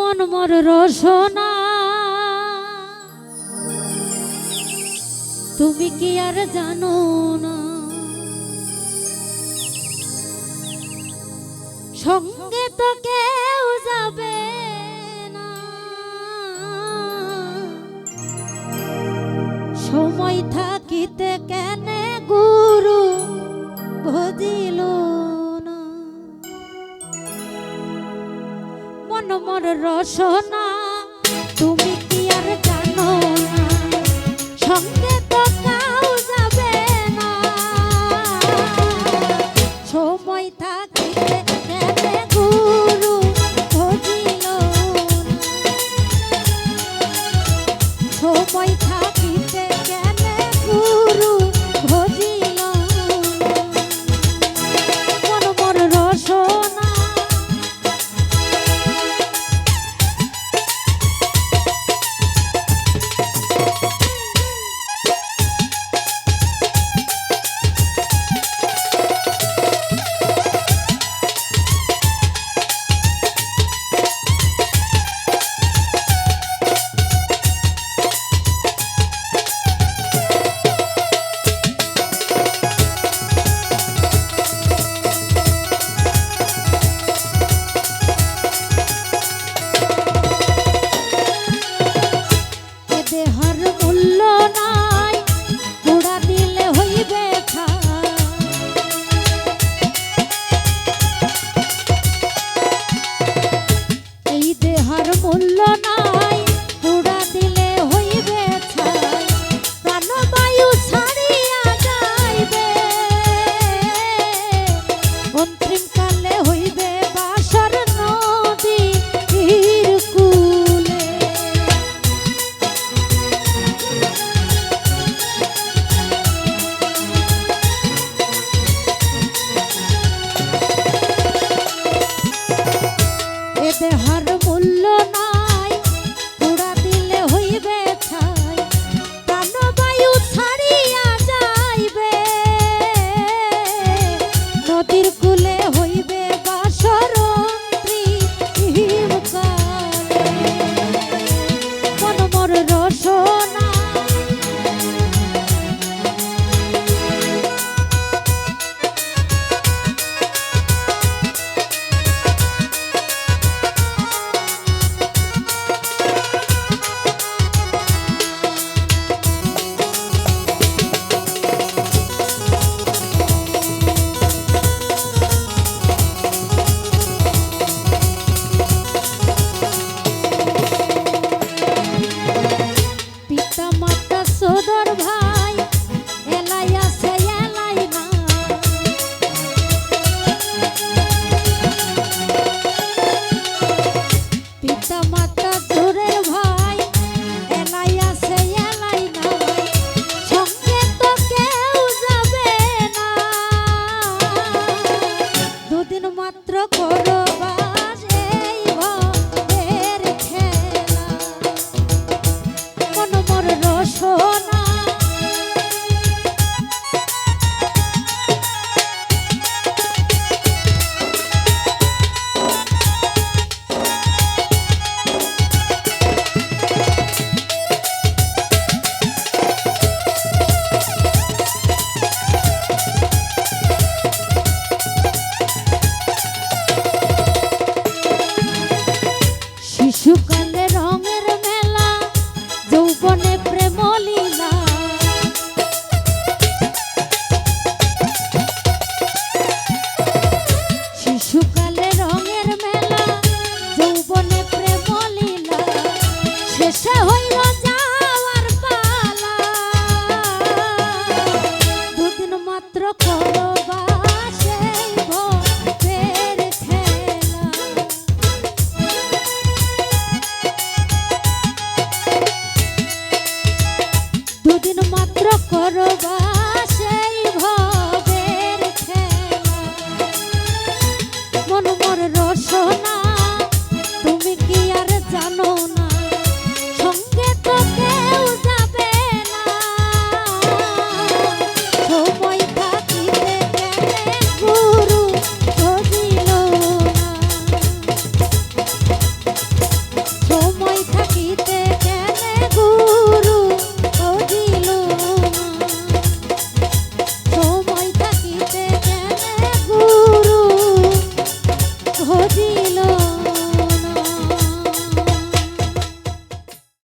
মন মর রসনা। তুমি কি আর জানো না? সঙ্গে তো মর রসনা, তুমি কি আর জানো না? সঙ্গে তো কাউ যাবে না। সময় সময় থাকিতে